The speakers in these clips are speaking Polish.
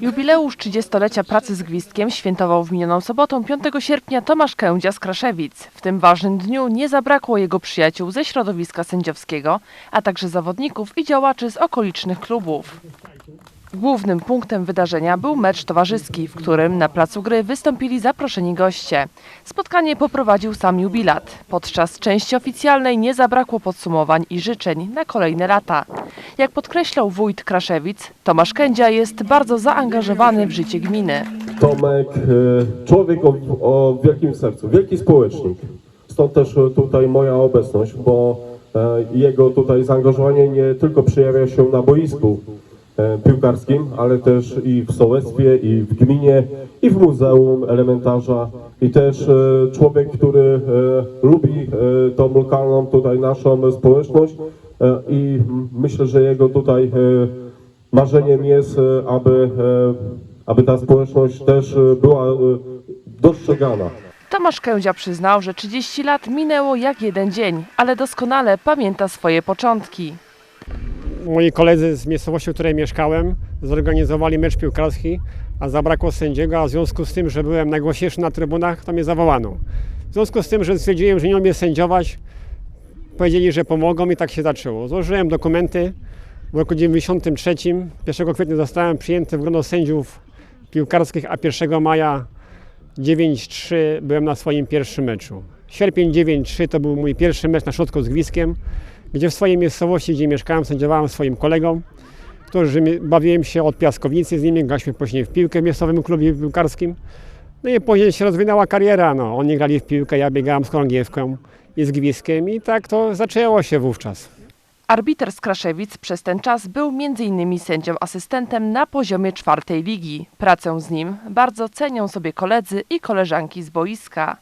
Jubileusz 30-lecia pracy z gwizdkiem świętował w minioną sobotę 5 sierpnia Tomasz Kędzia z Kraszewic. W tym ważnym dniu nie zabrakło jego przyjaciół ze środowiska sędziowskiego, a także zawodników i działaczy z okolicznych klubów. Głównym punktem wydarzenia był mecz towarzyski, w którym na placu gry wystąpili zaproszeni goście. Spotkanie poprowadził sam jubilat. Podczas części oficjalnej nie zabrakło podsumowań i życzeń na kolejne lata. Jak podkreślał wójt Kraszewic, Tomasz Kędzia jest bardzo zaangażowany w życie gminy. Tomek, e, człowiek o, o wielkim sercu, wielki społecznik. Stąd też e, tutaj moja obecność, bo e, jego tutaj zaangażowanie nie tylko przejawia się na boisku piłkarskim, ale też i w sołectwie, i w gminie, i w muzeum elementarza. I też e, człowiek, który e, lubi e, tą lokalną tutaj naszą społeczność e, i myślę, że jego tutaj e, marzeniem jest, e, aby, e, aby ta społeczność też e, była e, dostrzegana. Tomasz Kędzia przyznał, że 30 lat minęło jak jeden dzień, ale doskonale pamięta swoje początki. Moi koledzy z miejscowości, w której mieszkałem, zorganizowali mecz piłkarski, a zabrakło sędziego, a w związku z tym, że byłem najgłośniejszy na trybunach, to mnie zawołano. W związku z tym, że stwierdziłem, że nie umiem sędziować, powiedzieli, że pomogą i tak się zaczęło. Złożyłem dokumenty. W roku 93, 1 kwietnia zostałem przyjęty w grono sędziów piłkarskich, a 1 maja 9-3 byłem na swoim pierwszym meczu. Sierpień 9-3 to był mój pierwszy mecz na środku z Gwiskiem, gdzie w swojej miejscowości, gdzie mieszkałem, sędziowałem swoim kolegom, którzy bawiłem się od piaskownicy z nimi, graliśmy później w piłkę w miejscowym klubie piłkarskim. No i później się rozwinęła kariera. No. Oni grali w piłkę, ja biegałem z chorągiewką i z Gwiskiem i tak to zaczęło się wówczas. Arbiter z Kraszewic przez ten czas był m.in. sędzią asystentem na poziomie czwartej ligi. Pracę z nim bardzo cenią sobie koledzy i koleżanki z boiska.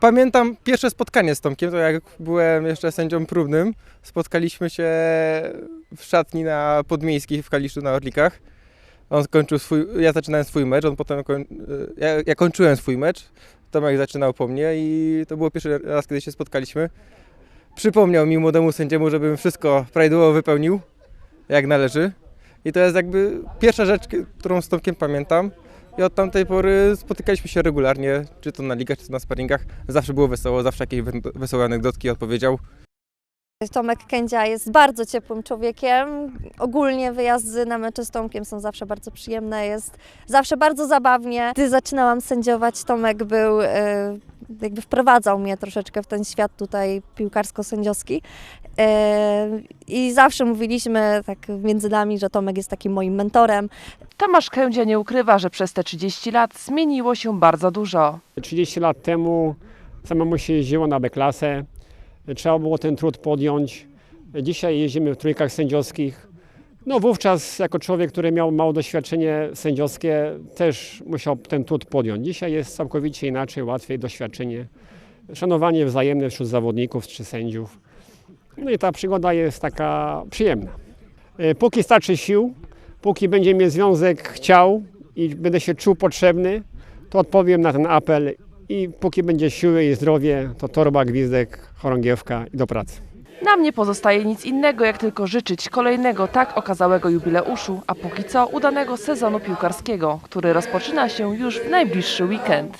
Pamiętam pierwsze spotkanie z Tomkiem, to jak byłem jeszcze sędzią próbnym. Spotkaliśmy się w szatni na Podmiejskiej w Kaliszu na Orlikach. On skończył swój, ja zaczynałem swój mecz, on potem, koń, ja, ja kończyłem swój mecz. Tomek zaczynał po mnie i to było pierwszy raz, kiedy się spotkaliśmy. Przypomniał mi młodemu sędziemu, żebym wszystko prawidłowo wypełnił, jak należy. I to jest jakby pierwsza rzecz, którą z Tomkiem pamiętam. I od tamtej pory spotykaliśmy się regularnie, czy to na ligach, czy to na sparingach. Zawsze było wesoło, zawsze jakieś we- wesołe anegdotki odpowiedział. Tomek Kędzia jest bardzo ciepłym człowiekiem. Ogólnie wyjazdy na mecze z Tomkiem są zawsze bardzo przyjemne, jest zawsze bardzo zabawnie. Gdy zaczynałam sędziować, Tomek był, e, jakby wprowadzał mnie troszeczkę w ten świat tutaj piłkarsko-sędziowski. E, I zawsze mówiliśmy tak między nami, że Tomek jest takim moim mentorem. Tomasz Kędzia nie ukrywa, że przez te 30 lat zmieniło się bardzo dużo. 30 lat temu samemu się jeździło na B-klasę, trzeba było ten trud podjąć. Dzisiaj jeździmy w trójkach sędziowskich. No wówczas jako człowiek, który miał mało doświadczenie sędziowskie, też musiał ten trud podjąć. Dzisiaj jest całkowicie inaczej, łatwiej doświadczenie, szanowanie wzajemne wśród zawodników czy sędziów. No i ta przygoda jest taka przyjemna. E, Póki starczy sił, póki będzie mnie związek chciał i będę się czuł potrzebny, to odpowiem na ten apel i póki będzie siły i zdrowie, to torba, gwizdek, chorągiewka i do pracy. Nam nie pozostaje nic innego, jak tylko życzyć kolejnego tak okazałego jubileuszu, a póki co udanego sezonu piłkarskiego, który rozpoczyna się już w najbliższy weekend.